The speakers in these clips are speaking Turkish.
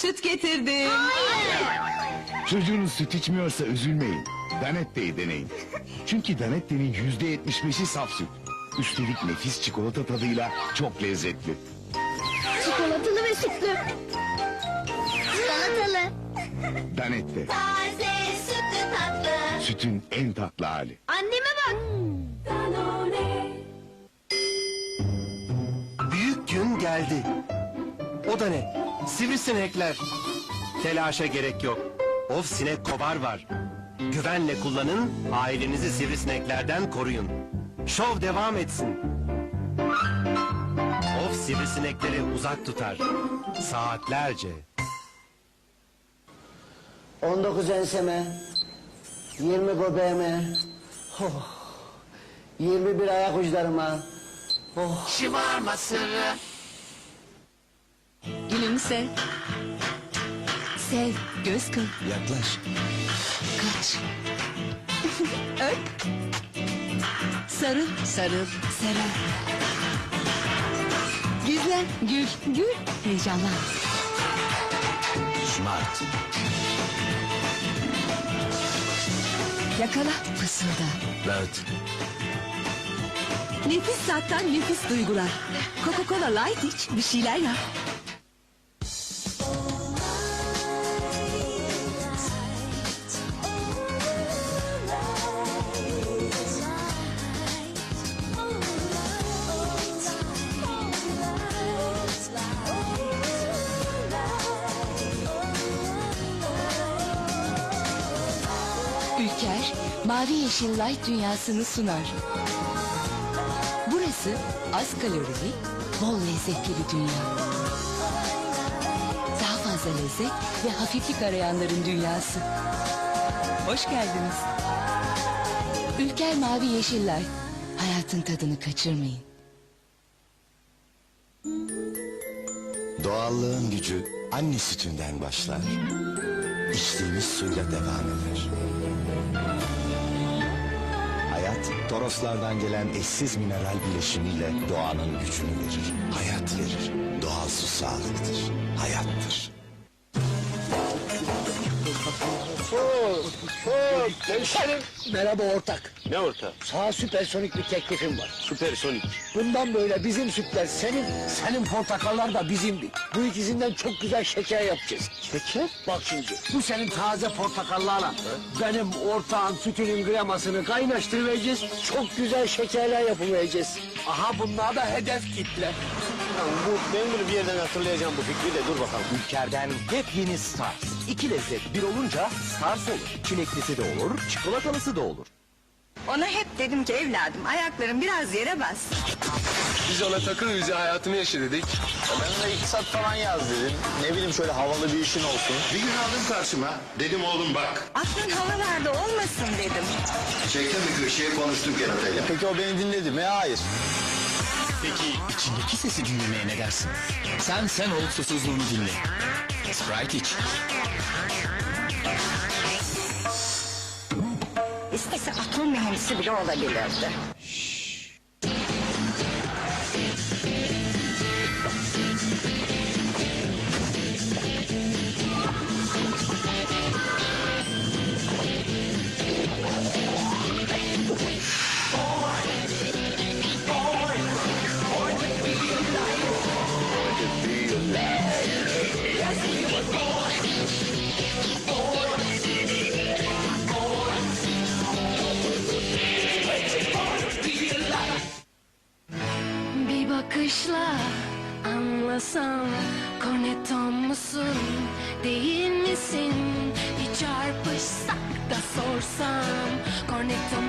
Süt getirdim. Çocuğunuz süt içmiyorsa üzülmeyin. Danette'yi deneyin. Çünkü Danette'nin yüzde yetmiş beşi saf süt. Üstelik nefis çikolata tadıyla çok lezzetli. Çikolatalı ve sütlü. Çikolatalı. Danette, Taze sütlü tatlı. sütün en tatlı hali. Anneme bak. Büyük gün geldi. O da ne? Sivrisinekler. Telaşa gerek yok. Of sinek kovar var. Güvenle kullanın, ailenizi sivrisineklerden koruyun. Şov devam etsin. Of sivrisinekleri uzak tutar. Saatlerce. 19 enseme, 20 göbeğime, oh, 21 ayak uçlarıma, oh. Gülümse. Sev, göz kır. Yaklaş. Kaç. Öp. Sarıl, sarıl, sever. Gizlen, gül, gül, heyecanlan. Smart. Yakala, fısılda. Evet. Nefis tattan nefis duygular. Coca-Cola Light iç, bir şeyler yap. Ülker, mavi yeşil light dünyasını sunar. Burası az kalorili, bol lezzetli bir dünya. Daha fazla lezzet ve hafiflik arayanların dünyası. Hoş geldiniz. Ülker Mavi Yeşiller. Hayatın tadını kaçırmayın. Doğallığın gücü anne sütünden başlar. İçtiğimiz suyla devam eder. Hayat, Toroslardan gelen eşsiz mineral bileşimiyle doğanın gücünü verir. Hayat verir. Doğal su sağlıktır. Hayattır. Merhaba ortak. Ne orta? Sana süpersonik bir teklifim var. Süpersonik. Bundan böyle bizim sütler senin, senin portakallar da bizimdi. Bu ikisinden çok güzel şeker yapacağız. Şeker? Bak şimdi, bu senin taze portakallarla benim ortağın sütünün kremasını kaynaştıracağız. Çok güzel şekerler yapıvereceğiz. Aha bunlar da hedef kitle. Bu, ben bunu bir yerden hatırlayacağım bu fikri de dur bakalım. Ülker'den yepyeni Stars. İki lezzet bir olunca Stars olur. Çileklisi de olur, çikolatalısı da olur. Ona hep dedim ki evladım ayakların biraz yere bas. Biz ona takıl bize hayatını yaşa dedik. Ben de iktisat falan yaz dedim. Ne bileyim şöyle havalı bir işin olsun. Bir gün aldım karşıma. Dedim oğlum bak. Aklın havalarda olmasın dedim. Çektim bir köşeye konuştum keratayla. Peki o beni dinledi mi? Hayır. Peki içindeki sesi dinlemeye ne dersin? Sen sen ol susuzluğunu dinle. Sprite iç. İstese atom mühendisi bile olabilirdi. Da sorsam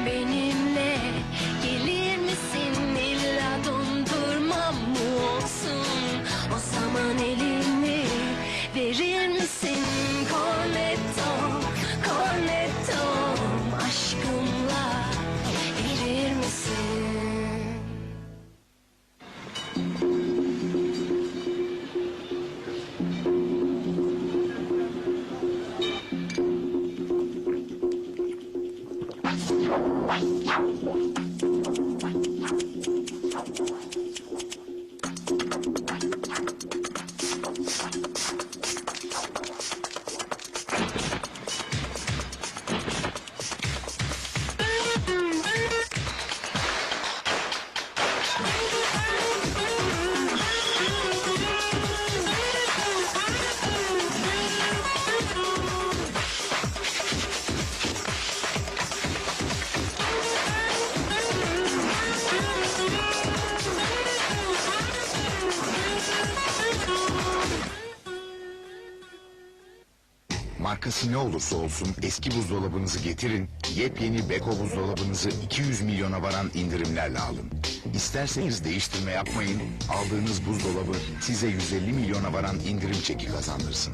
Markası ne olursa olsun eski buzdolabınızı getirin, yepyeni Beko buzdolabınızı 200 milyona varan indirimlerle alın. İsterseniz değiştirme yapmayın, aldığınız buzdolabı size 150 milyona varan indirim çeki kazandırsın.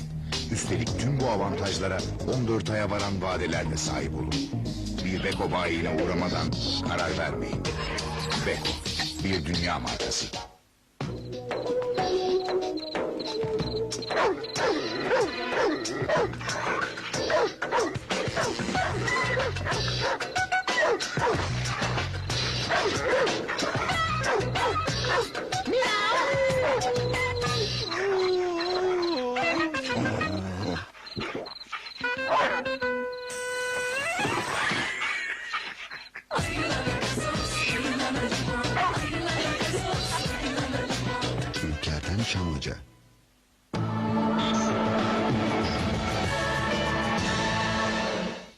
Üstelik tüm bu avantajlara 14 aya varan vadelerle sahip olun. Bir Beko bayiine uğramadan karar vermeyin. Beko, bir dünya markası. Çamlıca.